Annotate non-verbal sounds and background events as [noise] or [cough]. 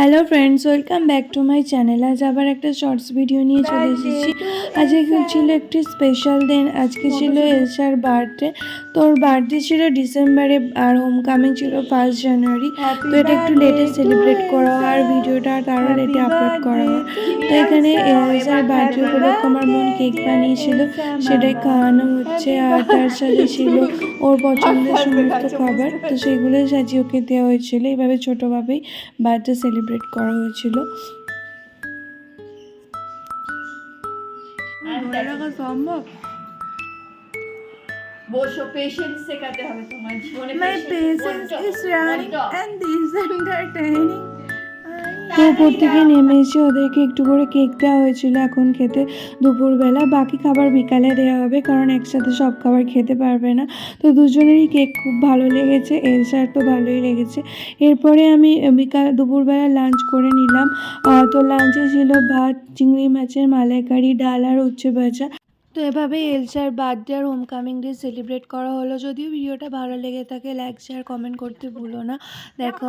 Hello friends welcome back to my channel আজ আবার একটা শর্টস ভিডিও নিয়ে চলে এসেছি। আজকে ছিল একটি স্পেশাল দিন। আজকে ছিল এলসার বার্থডে তো ওর বার্থডে ছিল ডিসেম্বরে আর হোম কামিং ছিল ফার্স্ট জানুয়ারি তো এটা একটু লেটে সেলিব্রেট করা হয় আর ভিডিওটা তারও লেটে আপলোড করা। হয় তো এখানে এলসার বার্থডে উপলক্ষে আমার বোন কেক বানিয়েছিল। সেটাই খাওয়ানো হচ্ছে আর তার সাথে ছিল [laughs] ওর পছন্দের সমস্ত খাবার তো সেগুলোই সাজিয়ে ওকে দেওয়া হয়েছিল। এইভাবে ছোটোভাবেই বার্থডে সেলিব্রেট করা হয়েছিল। সম্ভব? বসো পেশেন্স শেখাতে হবে তোমার জীবনে patience patience বড্ড- is running বড্ড। তো উপর থেকে নেমে এসে ওদেরকে একটু করে কেক দেওয়া হয়েছিল এখন খেতে দুপুরবেলা। বাকি খাবার বিকালে দেওয়া হবে, কারণ একসাথে সব খাবার খেতে পারবে না। তো দুজনেরই কেক খুব ভালো লেগেছে, এলসার তো ভালোই লেগেছে। এরপরে আমি বিকাল, দুপুরবেলা লাঞ্চ করে নিলাম। তো লাঞ্চে ছিল ভাত, চিংড়ি মাছের মালাইকারি, ডাল আর উচ্ছে ভাজা। তো এভাবেই এলসার বার্থডে আর হোম কামিং ডে সেলিব্রেট করা হলো। যদিও ভিডিওটা ভালো লেগে থাকে লাইক শেয়ার কমেন্ট করতে ভুলো না। দেখা